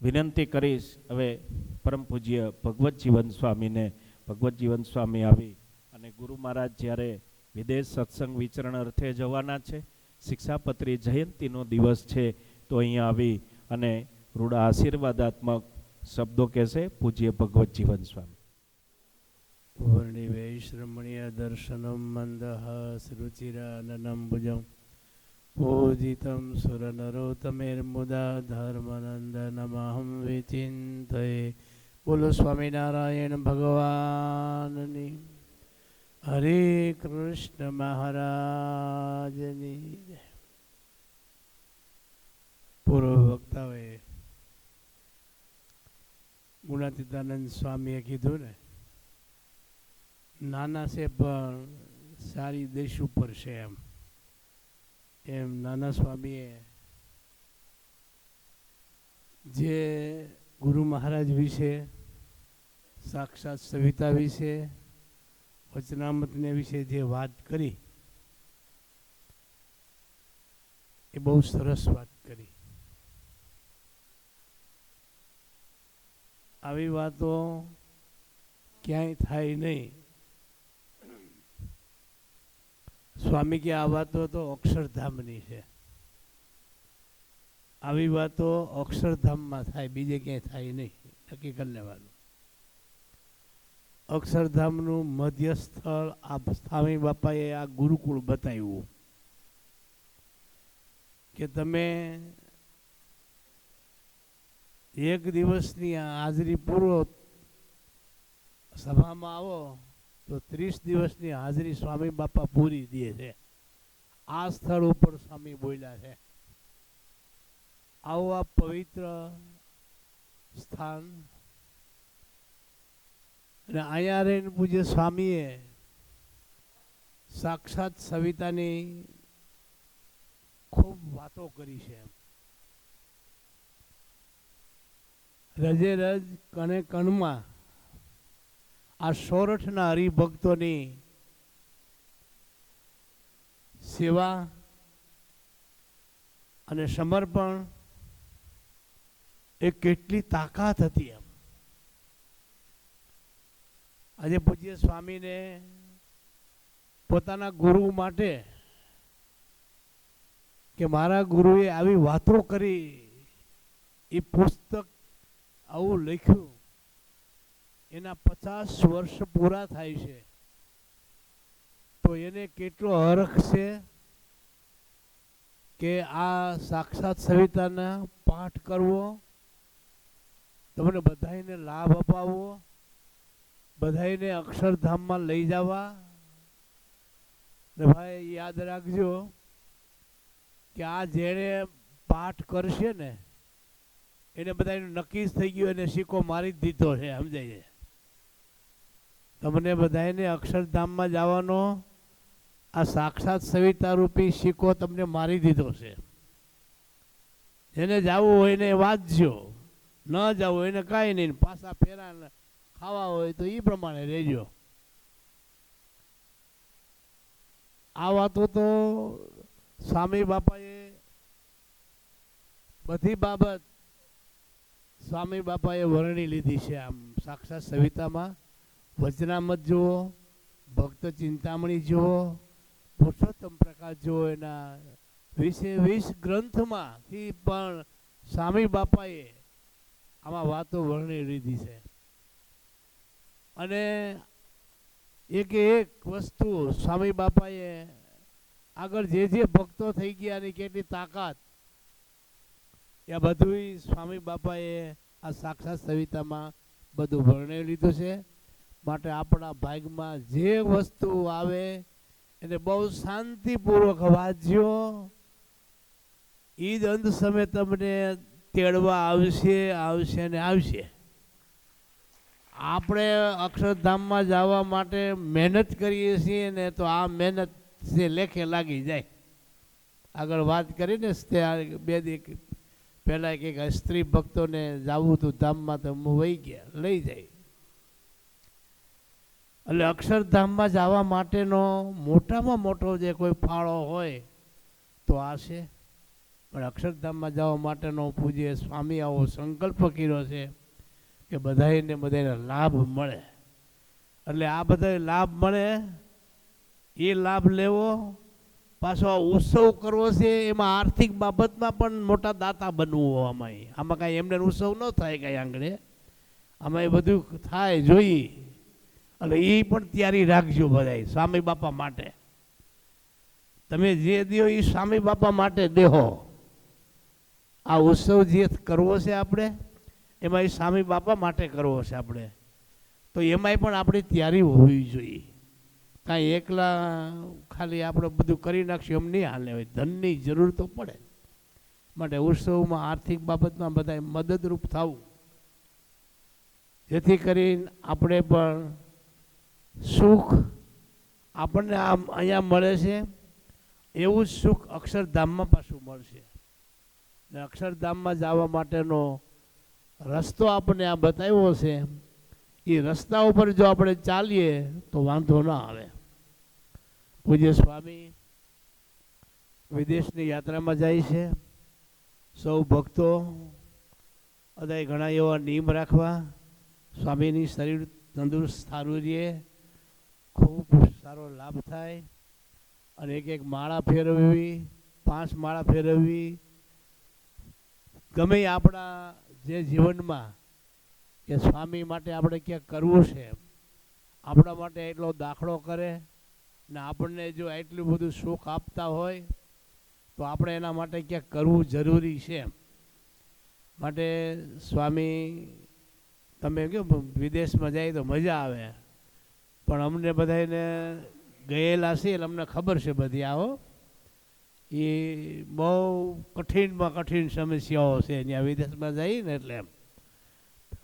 વિનંતી કરીશ, હવે પરમ પૂજ્ય ભગવત જીવન સ્વામીને, ભગવત જીવન સ્વામી આવી અને ગુરુ મહારાજ જ્યારે વિદેશ સત્સંગ વિચરણ અર્થે જવાના છે, શિક્ષાપત્રી જયંતિનો દિવસ છે, તો અહીંયા આવી અને રૂડા આશીર્વાદાત્મક શબ્દો કહેશે પૂજ્ય ભગવત જીવન સ્વામી. વર્ણિવૈશ્રમણીય દર્શનમ મંદઃ સૃચિરાનനം ભુજમ. પૂજિतं સુરનરોતમેર્મુદા ધર્મનંદનમહં વિચિંતયે બોલો સ્વામિનારાયણ ભગવાનની હરે કૃષ્ણ મહારાજની જય. પૂર્વ વક્તાઓએ ગુણાતીતાનંદ સ્વામીએ કીધું ને, નાના છે, પણ સારી દેશ ઉપર છે એમ. એમ નાના સ્વામીએ જે ગુરુ મહારાજ વિશે સાક્ષાત સવિતા વિશે, વચનામતને વિશે જે વાત કરી, એ બહુ સરસ વાત કરી. આવી વાતો ક્યાંય થાય નહીં. સ્વામી કે આ વાતો તો અક્ષરધામની છે. આવી વાતો અક્ષરધામમાં થાય, બીજે ક્યાંય થાય નહીં નક્કી કરી લેવાનું. અક્ષરધામનું મધ્ય સ્થળ આ સ્વામી બાપાએ આ ગુરુકુળ બતાવ્યું કે તમે એક દિવસની હાજરી પૂરો સભામાં આવો તો ત્રીસ દિવસની હાજરી સ્વામી બાપા પૂરી દે છે. આ સ્થળ ઉપર સ્વામી બોલ્યા છે. આવું આ પવિત્ર સ્થાન. અને અહીંયા રહીને પૂજ્ય સ્વામીએ સાક્ષાત સવિતાની ખૂબ વાતો કરી છે રજે રજ કણે કણમાં આ સોરઠના હરિભક્તોની સેવા અને સમર્પણ એ કેટલી તાકાત હતી એમ. આજે પૂજ્ય સ્વામીને પોતાના ગુરુ માટે કે મારા ગુરુએ આવી વાતો કરી, એ પુસ્તક આવું લખ્યું. એના પચાસ વર્ષ પૂરા થાય છે. તો એને કેટલો હરખ છે કે આ સાક્ષાત સવિતાના પાઠ કરવો, તમને બધાને લાભ અપાવવો બધાને અક્ષરધામમાં લઈ જવા? ને ભાઈ, યાદ રાખજો કે આ જેણે પાઠ કરશે ને, એને બધાનું નક્કી જ થઈ ગયું, એને સિક્કો મારી જ દીધો છે, સમજાય છે? તમને બધાને અક્ષરધામમાં જવાનો આ સાક્ષાત સવિતા રૂપી સિક્કો તમને મારી દીધો છે. જેને જવું હોય ને વાંચજો. ન જવું હોય ને કાંઈ નહીં. પાછા ફેરા ખાવા હોય તો એ પ્રમાણે રહેજો. આ વાતો તો સ્વામી બાપાએ બધી બાબત સ્વામી બાપાએ વર્ણી લીધી છે આમ સાક્ષાત સવિતામાં. વચનામત જુઓ, ભક્ત ચિંતામણી જુઓ, પુરુષોત્તમ પ્રકાશ જુઓ એના વીસે વીસ ગ્રંથમાંથી પણ સ્વામી બાપાએ આમાં વાતો વર્ણી લીધી છે. અને એક એક વસ્તુ સ્વામી બાપાએ આગળ જે જે ભક્તો થઈ ગયા એની કેટલી તાકાત, એ બધું સ્વામી બાપાએ આ સાક્ષાત સવિતામાં બધું વર્ણવી લીધું છે. માટે આપણા ભાગમાં જે વસ્તુ આવે, એને બહુ શાંતિપૂર્વક વાંચ્યો ઈદ અંત સમય તમને તેડવા આવશે આવશે ને આવશે. આપણે અક્ષરધામમાં જવા માટે મહેનત કરીએ છીએ ને તો આ મહેનત જે લેખે લાગી જાય. આગળ વાત કરીને તે આ બે દી પહેલાં કે સ્ત્રી ભક્તોને જવું હતું ધામમાં તો હું વહી ગયા, લઈ જાય. એટલે અક્ષરધામમાં જવા માટેનો મોટામાં મોટો જે કોઈ ફાળો હોય તો આ છે. પણ અક્ષરધામમાં જવા માટેનો પૂજ્ય સ્વામી આવો સંકલ્પ કર્યો છે કે બધાને બધાને લાભ મળે. એટલે આ બધા લાભ મળે, એ લાભ લેવો, પાછો આ ઉત્સવ કરવો છે, એમાં આર્થિક બાબતમાં પણ મોટા દાતા બનવું આમાં આમાં કાંઈ એમને ઉત્સવ ન થાય કાંઈ આંગળે આમાં એ બધું થાય, જોઈએ. એટલે એ પણ તૈયારી રાખજો બધા સ્વામી બાપા માટે. તમે જે દો એ સ્વામી બાપા માટે દેહો. આ ઉત્સવ જે કરવો છે આપણે, એમાં એ સ્વામી બાપા માટે કરવો છે આપણે. તો એમાંય પણ આપણી તૈયારી હોવી જોઈએ. કાંઈ એકલા ખાલી આપણે બધું કરી નાખશું, એમ નહીં હાલે હોય. ધનની જરૂર તો પડે. માટે ઉત્સવમાં આર્થિક બાબતમાં બધા મદદરૂપ થવું. જેથી કરીને આપણે પણ સુખ આપણને આમ અહીંયા મળે છે, એવું જ સુખ અક્ષરધામમાં પાછું મળશે. ને અક્ષરધામમાં જવા માટેનો રસ્તો આપણને આ બતાવ્યો છે, એ રસ્તા ઉપર જો આપણે ચાલીએ તો વાંધો ના આવે. પૂજ્ય સ્વામી વિદેશની યાત્રામાં જાય છે, સૌ ભક્તો અદાય ઘણા એવા નિયમ રાખવા, સ્વામીની શરીર તંદુરસ્ત સારું રહે ખૂબ સારો લાભ થાય અને એક એક માળા ફેરવવી, પાંચ માળા ફેરવવી. ગમે આપણા જે જીવનમાં કે સ્વામી માટે આપણે ક્યાંક કરવું છે, આપણા માટે એટલો દાખલો કરે ને આપણને જો એટલું બધું સુખ આપતા હોય, તો આપણે એના માટે ક્યાંક કરવું જરૂરી છે. માટે સ્વામી, તમે કહો, વિદેશમાં જાય તો મજા આવે. પણ અમને બધાને ગયેલા છે એટલે અમને ખબર છે બધી આવો. એ બહુ કઠિનમાં કઠિન સમસ્યાઓ છે. અહીંયા વિદેશમાં જઈએ ને એટલે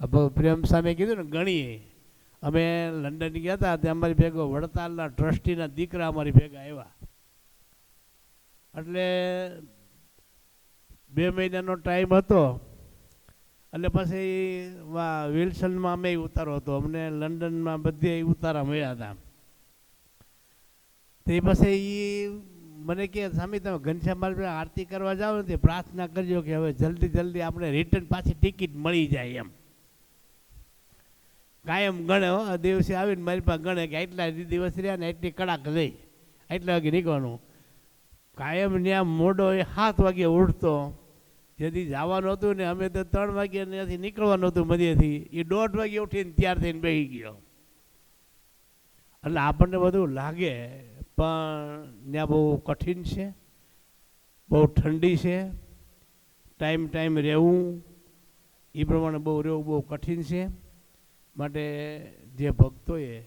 હવે પ્રેમ સામે કીધું ને, ગણીએ. અમે લંડન ગયા હતા, ત્યાં અમારી ભેગો વડતાલના ટ્રસ્ટીના દીકરા અમારી ભેગા આવ્યા. એટલે બે મહિનાનો ટાઈમ હતો. એટલે પછી વિલ્સનમાં અમે ઉતારો હતો. અમને લંડનમાં બધે ઉતારા મળ્યા હતા. તે પછી એ મને કે સ્વામી તમે ઘનશ્યામ બાલ આરતી કરવા જાઓ ને, તે પ્રાર્થના કરજો કે હવે જલ્દી જલ્દી આપણે રિટર્ન પાછી ટિકિટ મળી જાય એમ. કાયમ ગણે હો. દિવસે આવીને મારી પાસે ગણે કે આટલા દિવસ રહ્યા ને એટલી કડાક લઈ એટલા વાગે નીકળવાનું. કાયમ ત્યાં મોડો એ સાત વાગે ઉઠતો. જેથી જવાનું હતું ને અમે તો ત્રણ વાગે ત્યાંથી નીકળવાનું હતું મધ્યથી. એ દોઢ વાગે ઉઠીને ત્યાર થઈને બેસી ગયો. એટલે આપણને બધું લાગે, પણ ત્યાં બહુ કઠિન છે, બહુ ઠંડી છે, ટાઈમ ટાઈમ રહેવું, એ પ્રમાણે બહુ રહેવું બહુ કઠિન છે. માટે જે ભક્તોએ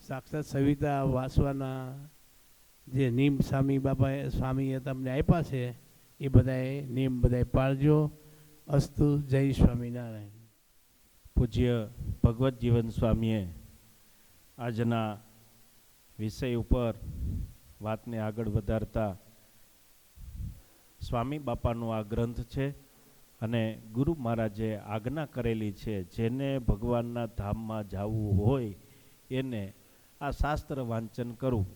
સાક્ષાત સવિતા વાસવાના જે નીમ સ્વામી બાપાએ, સ્વામીએ તમને આપ્યા છે એ બધાએ નિયમ બધાએ પાળજો. અસ્તુ જય સ્વામિનારાયણ. પૂજ્ય ભગવત જીવન સ્વામીએ આજના વિષય ઉપર વાતને આગળ વધારતા સ્વામી બાપાનો આ ગ્રંથ છે અને ગુરુ મહારાજે આજ્ઞા કરેલી છે, જેને ભગવાનના ધામમાં જવું હોય એને આ શાસ્ત્ર વાંચન કરવું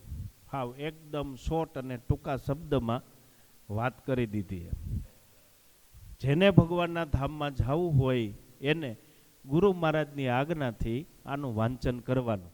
હાવ એકદમ શોર્ટ અને ટૂંકા શબ્દમાં વાત કરી દીધી જેને ભગવાનના ધામમાં જવું હોય એને ગુરુ મહારાજની આજ્ઞાથી આનું વાંચન કરવાનું.